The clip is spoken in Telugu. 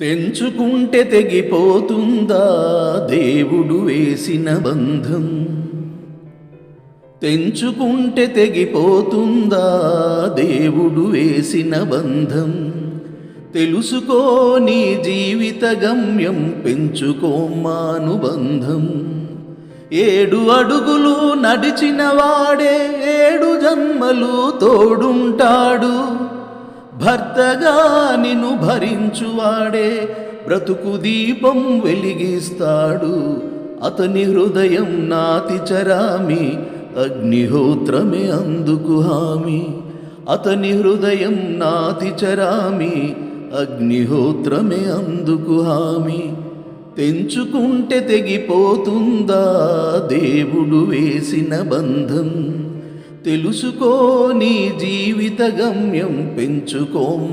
తెంచుకుంటే తెగిపోతుందా దేవుడు వేసిన బంధం? తెంచుకుంటే తెగిపోతుందా దేవుడు వేసిన బంధం? తెలుసుకో నీ జీవిత గమ్యం పెంచుకోమానుబంధం ఏడు అడుగులు నడిచిన వాడే ఏడు జన్మలు తోడుంటాడు. భర్తగా నిన్ను భరించువాడే బ్రతుకు దీపం వెలిగిస్తాడు. అతని హృదయం నాతి చరామి అగ్నిహోత్రమే అందుకు హామీ. అతని హృదయం నాతి చరామి అగ్నిహోత్రమే అందుకు హామీ. తెంచుకుంటే తెగిపోతుందా దేవుడు వేసిన బంధం? తెలుసుకో నీ జీవిత గమ్యం పెంచుకోమానుబంధం